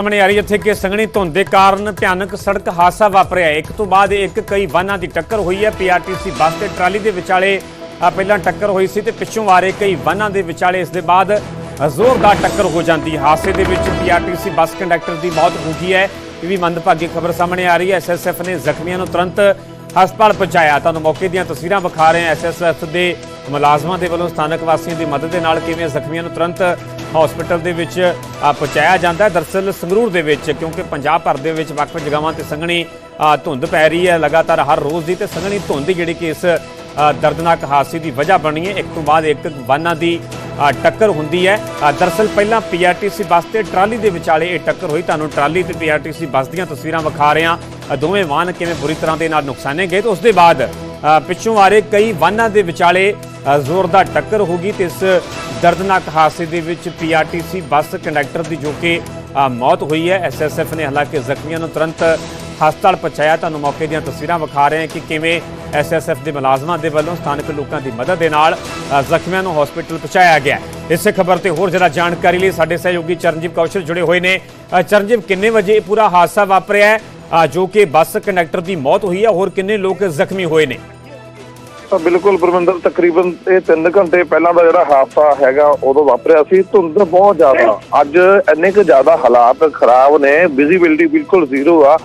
ਸਾਹਮਣੇ ਆ ਰਹੀ ਜਿੱਥੇ ਕਿ ਸੰਘਣੀ ਧੁੰਦ ਦੇ ਕਾਰਨ ਭਿਆਨਕ ਸੜਕ ਹਾਦਸਾ ਵਾਪਰਿਆ ਇੱਕ ਤੋਂ ਬਾਅਦ ਇੱਕ ਕਈ ਵਾਹਨਾਂ ਦੀ ਟੱਕਰ ਹੋਈ ਹੈ। ਪੀਆਰਟੀਸੀ ਬੱਸ ਤੇ ਟਰਾਲੀ ਦੇ ਵਿਚਾਲੇ ਪਹਿਲਾਂ ਟੱਕਰ ਹੋਈ ਸੀ ਤੇ ਪਿੱਛੋਂ ਆ ਰਹੇ ਕਈ ਵਾਹਨਾਂ ਦੇ ਵਿਚਾਲੇ, ਇਸ ਦੇ ਬਾਅਦ ਜ਼ੋਰਦਾਰ ਟੱਕਰ ਹੋ ਜਾਂਦੀ ਹਾਦਸੇ ਦੇ ਵਿੱਚ ਪੀਆਰਟੀਸੀ ਬੱਸ ਕੰਡਕਟਰ ਦੀ ਮੌਤ ਹੋ ਗਈ ਹੈ। ਇਹ ਵੀ ਮੰਦਭਾਗੀ ਖਬਰ ਸਾਹਮਣੇ ਆ ਰਹੀ ਹੈ। ਐਸਐਸਐਫ ਨੇ ਜ਼ਖਮੀਆਂ ਨੂੰ ਤੁਰੰਤ ਹਸਪਤਾਲ ਪਹੁੰਚਾਇਆ। ਤੁਹਾਨੂੰ ਮੌਕੇ ਦੀਆਂ ਤਸਵੀਰਾਂ ਵਿਖਾ ਰਹੇ ਹਾਂ। ਐਸਐਸਐਫ ਦੇ ਮੁਲਾਜ਼ਮਾਂ ਦੇ ਵੱਲੋਂ ਸਥਾਨਕ ਵਾਸੀਆਂ ਦੀ ਮਦਦ ਦੇ ਨਾਲ ਕਿਵੇਂ ਜ਼ਖਮੀਆਂ ਨੂੰ ਤੁਰੰਤ ਹਸਪੀਟਲ ਦੇ ਵਿੱਚ ਪਹੁੰਚਾਇਆ ਜਾਂਦਾ ਹੈ। ਦਰਅਸਲ ਸੰਗਰੂਰ ਦੇ ਵਿੱਚ ਕਿਉਂਕਿ ਪੰਜਾਬ ਭਰ ਦੇ ਵਿੱਚ ਵੱਖ-ਵੱਖ ਜਗ੍ਹਾਵਾਂ ਤੇ ਸੰਘਣੀ ਧੁੰਦ ਪੈ ਰਹੀ ਹੈ। ਲਗਾਤਾਰ ਹਰ ਰੋਜ਼ ਦੀ ਤੇ ਸੰਘਣੀ ਧੁੰਦ ਦੀ ਜਿਹੜੀ ਕਿ ਇਸ ਦਰਦਨਾਕ ਹਾਦਸੇ ਦੀ ਵਜ੍ਹਾ ਬਣੀ ਹੈ। ਇੱਕ ਤੋਂ ਬਾਅਦ ਇੱਕ ਵਾਹਨਾਂ ਦੀ ਟੱਕਰ ਹੁੰਦੀ ਹੈ। ਅ, ਦਰਅਸਲ ਪਹਿਲਾਂ ਪੀਆਰਟੀਸੀ ਬੱਸ ਤੇ ਟਰਾਲੀ ਦੇ ਵਿਚਾਲੇ ਇਹ ਟੱਕਰ ਹੋਈ। ਤੁਹਾਨੂੰ ਟਰਾਲੀ ਤੇ ਪੀਆਰਟੀਸੀ ਬੱਸ ਦੀਆਂ ਤਸਵੀਰਾਂ ਵਿਖਾ ਰਹੇ ਹਾਂ। ਦੋਵੇਂ ਵਾਹਨ ਕਿਵੇਂ ਬੁਰੀ ਤਰ੍ਹਾਂ ਦੇ ਨਾਲ ਨੁਕਸਾਨੇ ਗਏ ਤੇ ਉਸ ਦੇ ਬਾਅਦ ਪਿੱਛੋਂ ਆ ਰਹੇ ਕਈ ਵਾਹਨਾਂ ਦੇ ਵਿਚਾਲੇ ਜ਼ੋਰਦਾਰ ਟੱਕਰ ਹੋ ਗਈ ਤੇ ਇਸ ਦਰਦਨਾਕ ਹਾਦਸੇ ਦੇ ਵਿੱਚ ਪੀਆਰਟੀਸੀ ਬੱਸ ਕੰਡਕਟਰ ਦੀ ਜੋ ਕਿ ਮੌਤ ਹੋਈ ਹੈ ਐਸਐਸਐਫ ਨੇ ਹਾਲਾਂਕਿ ਜ਼ਖਮੀਆਂ ਨੂੰ ਤੁਰੰਤ ਹਸਪਤਾਲ ਪਹੁੰਚਾਇਆ। ਤੁਹਾਨੂੰ ਮੌਕੇ ਦੀਆਂ ਤਸਵੀਰਾਂ ਵਿਖਾ ਰਹੇ ਹਾਂ ਕਿ ਕਿਵੇਂ ਐਸਐਸਐਫ ਦੇ ਮੁਲਾਜ਼ਮਾਂ ਦੇ ਵੱਲੋਂ ਸਥਾਨਕ ਲੋਕਾਂ ਦੀ ਮਦਦ ਦੇ ਨਾਲ ਜ਼ਖਮੀਆਂ ਨੂੰ ਹਸਪੀਟਲ ਪਹੁੰਚਾਇਆ ਗਿਆ ਹੈ। ਇਸੇ ਖਬਰ ਤੇ ਹੋਰ ਜ਼ਿਆਦਾ ਜਾਣਕਾਰੀ ਲਈ ਸਾਡੇ ਸਹਿਯੋਗੀ ਚਰਨਜੀਤ ਕੌਸ਼ਲ ਜੁੜੇ ਹੋਏ ਨੇ। ਚਰਨਜੀਤ, ਕਿੰਨੇ ਵਜੇ ਇਹ ਪੂਰਾ ਹਾਦਸਾ ਵਾਪਰਿਆ ਜੋ ਕਿ ਬੱਸ ਕੰਡਕਟਰ ਦੀ ਮੌਤ ਹੋਈ ਹੈ, ਹੋਰ ਕਿੰਨੇ ਲੋਕ ਜ਼ਖਮੀ ਹੋਏ ਨੇ? ਤਾਂ ਬਿਲਕੁਲ ਪਰਮਿੰਦਰ ਤਕਰੀਬਨ ਇਹ 3 ਘੰਟੇ ਪਹਿਲਾਂ ਦਾ ਜਿਹੜਾ ਹਾਦਸਾ ਹੈਗਾ, ਉਦੋਂ ਵਾਪਰਿਆ ਸੀ। ਧੁੰਦ ਬਹੁਤ ਜ਼ਿਆਦਾ। ਅੱਜ ਇੰਨੇ ਕੁ ਜ਼ਿਆਦਾ ਹਾਲਾਤ ਖਰਾਬ ਨੇ। ਵਿਜ਼ਿਬਿਲਟੀ ਬਿਲਕੁਲ ਜ਼ੀਰੋ ਆ।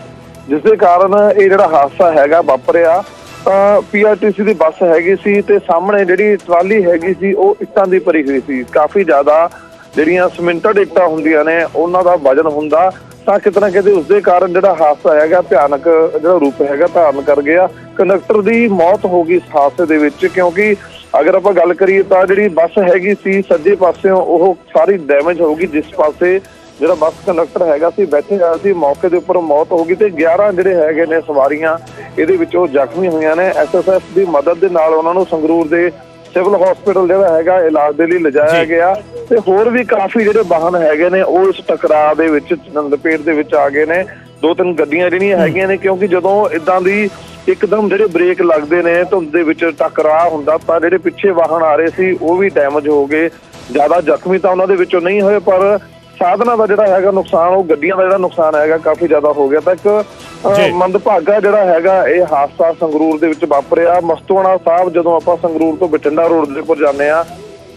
ਜਿਸ ਦੇ ਕਾਰਨ ਇਹ ਜਿਹੜਾ ਹਾਦਸਾ ਹੈਗਾ, ਵਾਪਰਿਆ। ਤਾਂ ਪੀਆਰਟੀਸੀ ਦੀ ਬੱਸ ਹੈਗੀ ਸੀ ਤੇ ਸਾਹਮਣੇ ਜਿਹੜੀ ਟਰਾਲੀ ਹੈਗੀ ਸੀ, ਉਹ ਇੱਟਾਂ ਦੀ ਭਰੀ ਹੋਈ ਸੀ। ਕਾਫੀ ਜ਼ਿਆਦਾ ਜਿਹੜੀਆਂ ਸਿਮੈਂਟਡ ਇੱਟਾਂ ਹੁੰਦੀਆਂ ਨੇ, ਉਹਨਾਂ ਦਾ ਵਜਨ ਹੁੰਦਾ। ਤਾਂ ਕਿਤਨਾ ਕਿਤੇ ਉਸ ਦੇ ਕਾਰਨ ਜਿਹੜਾ ਹਾਦਸਾ ਹੈਗਾ, ਭਿਆਨਕ ਜਿਹੜਾ ਰੂਪ ਹੈਗਾ, ਧਾਰਨ ਕਰ ਗਿਆ। ਕੰਡਕਟਰ ਦੀ ਮੌਤ ਹੋ ਗਈ ਇਸ ਹਾਦਸੇ ਦੇ ਵਿੱਚ ਕਿਉਂਕਿ ਅਗਰ ਆਪਾਂ ਗੱਲ ਕਰੀਏ ਤਾਂ ਜਿਹੜੀ ਬੱਸ ਹੈਗੀ ਸੀ ਸੱਜੇ ਪਾਸਿਓਂ ਉਹ ਸਾਰੀ ਡੈਮੇਜ ਹੋ ਗਈ ਜਿਸ ਪਾਸੇ ਜਿਹੜਾ ਬੱਸ ਕੰਡਕਟਰ ਹੈਗਾ ਸੀ ਬੈਠੇ ਹੋਇਆ ਸੀ ਮੌਕੇ ਦੇ ਉੱਪਰ ਮੌਤ ਹੋ ਗਈ ਤੇ 11 ਜਿਹੜੇ ਹੈਗੇ ਨੇ ਸਵਾਰੀਆਂ ਇਹਦੇ ਵਿੱਚ ਉਹ ਜ਼ਖਮੀ ਹੋਈਆਂ ਨੇ। ਐਸਐਸਐਫ ਦੀ ਮਦਦ ਦੇ ਨਾਲ ਉਹਨਾਂ ਨੂੰ ਸੰਗਰੂਰ ਦੇ ਸਿਵਲ ਹਸਪੀਟਲ ਜਿਹੜਾ ਹੈਗਾ ਇਲਾਜ ਦੇ ਲਈ ਲਿਜਾਇਆ। ਗਿਆ। ਤੇ ਹੋਰ ਵੀ ਕਾਫੀ ਜਿਹੜੇ ਵਾਹਨ ਹੈਗੇ ਨੇ ਉਹ ਇਸ ਟਕਰਾਅ ਦੇ ਵਿੱਚ ਲਪੇਟ ਦੇ ਵਿੱਚ ਆ ਗਏ ਨੇ। ਦੋ ਤਿੰਨ ਗੱਡੀਆਂ ਜਿਹੜੀਆਂ ਹੈਗੀਆਂ ਨੇ ਕਿਉਂਕਿ ਜਦੋਂ ਇਦਾਂ ਦੀ ਇੱਕਦਮ ਜਿਹੜੇ ਬ੍ਰੇਕ ਲੱਗਦੇ ਨੇ ਧੁੰਦ ਦੇ ਵਿੱਚ ਟਕਰਾਅ ਹੁੰਦਾ ਤਾਂ ਜਿਹੜੇ ਪਿੱਛੇ ਵਾਹਨ ਆ ਰਹੇ ਸੀ ਉਹ ਵੀ ਡੈਮੇਜ ਹੋ ਗਏ। ਜ਼ਿਆਦਾ ਜ਼ਖਮੀ ਤਾਂ ਉਹਨਾਂ ਦੇ ਵਿੱਚੋਂ ਨਹੀਂ ਹੋਏ ਪਰ ਸਾਧਨਾਂ ਦਾ ਜਿਹੜਾ ਹੈਗਾ ਨੁਕਸਾਨ ਉਹ ਗੱਡੀਆਂ ਦਾ ਜਿਹੜਾ ਨੁਕਸਾਨ ਹੈਗਾ ਕਾਫੀ ਜ਼ਿਆਦਾ ਹੋ ਗਿਆ। ਤਾਂ ਇੱਕ। ਮੰਦਭਾਗਾ ਜਿਹੜਾ ਹੈਗਾ ਇਹ ਹਾਦਸਾ ਸੰਗਰੂਰ ਦੇ ਵਿੱਚ ਵਾਪਰਿਆ। ਮਸਤੂਆਣਾ ਸਾਹਿਬ ਜਦੋਂ ਆਪਾਂ ਸੰਗਰੂਰ ਤੋਂ ਬਠਿੰਡਾ ਰੋਡ ਦੇ ਉੱਪਰ ਜਾਂਦੇ ਆ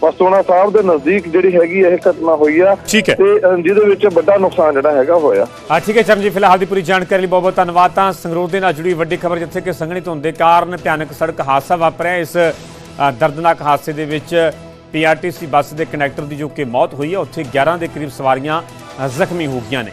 ਮਸਤੂਆਣਾ ਸਾਹਿਬ ਦੇ ਨਜ਼ਦੀਕ ਜਿਹੜੀ ਹੈਗੀ ਇਹ ਘਟਨਾ ਹੋਈ ਆ। ਤੇ ਜਿਹਦੇ ਵਿੱਚ ਵੱਡਾ ਨੁਕਸਾਨ ਜਿਹੜਾ ਹੈਗਾ ਹੋਇਆ। ਆ ਠੀਕ ਹੈ ਚਰਨਜੀਤ ਫਿਲਹਾਲ ਦੀ ਪੂਰੀ ਜਾਣਕਾਰੀ ਲਈ ਬਹੁਤ ਬਹੁਤ ਧੰਨਵਾਦ। ਤਾਂ ਸੰਗਰੂਰ ਦੇ ਨਾਲ ਜੁੜੀ ਵੱਡੀ ਖਬਰ ਜਿੱਥੇ ਕਿ ਸੰਘਣੀ ਧੁੰਦ ਦੇ ਕਾਰਨ ਭਿਆਨਕ ਸੜਕ ਹਾਦਸਾ ਵਾਪਰਿਆ। ਇਸ ਦਰਦਨਾਕ ਹਾਦਸੇ ਦੇ ਵਿੱਚ ਪੀਆਰਟੀਸੀ ਬੱਸ ਦੇ ਕੰਡਕਟਰ ਦੀ ਜੋ ਕਿ ਮੌਤ ਹੋਈ ਹੈ ਉੱਥੇ 11 ਦੇ ਕਰੀਬ ਸਵਾਰੀਆਂ ਜ਼ਖਮੀ ਹੋ ਗਈਆਂ ਨੇ।